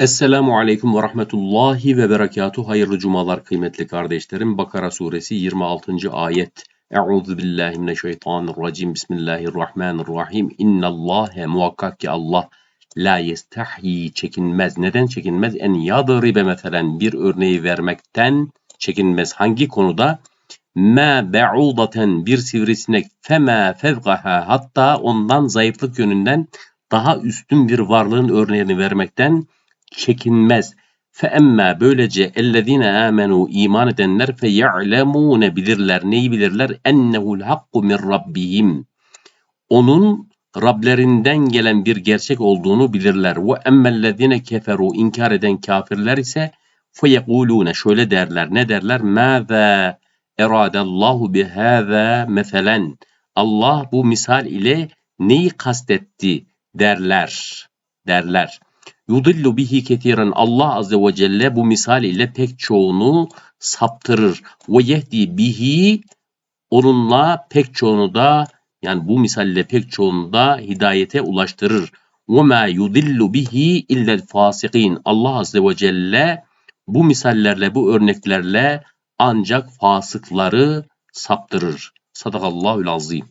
Esselamu Aleyküm ve Rahmetullahi ve Berekatuhu. Hayırlı cumalar kıymetli kardeşlerim. Bakara suresi 26. ayet. Euzu billahi mineşşeytanirracim. Bismillahirrahmanirrahim. İnnallâhe muhakkak ki Allah la yestahyi çekinmez. Neden çekinmez? En yadribe meselen bir örneği vermekten çekinmez. Hangi konuda? Ma be'udaten bir sivrisinek fema fevgaha hatta ondan zayıflık yönünden daha üstün bir varlığın örneğini vermekten çekinmez. Emme böylece ellezine amenu iman edenler fe ya'lemune bilirler. Neyi bilirler? Ennehu'l hakku min rabbihim. Onun Rablerinden gelen bir gerçek olduğunu bilirler. Ve emmellezine keferu inkar eden kafirler ise fe yekulune şöyle derler. Ne derler? Mâzâ eradallahu bihâzâ meselen. Allah bu misal ile neyi kastetti derler. Derler. Yudillu bihi ketiren Allah azze ve celle bu misal ile pek çoğunu saptırır. Ve yehdi bihi onunla pek çoğunu da yani bu misal ile pek çoğunu da hidayete ulaştırır. Ve ma yudillu bihi illel fasikin. Allah azze ve celle bu misallerle bu örneklerle ancak fasıkları saptırır. Sadakallahül azim.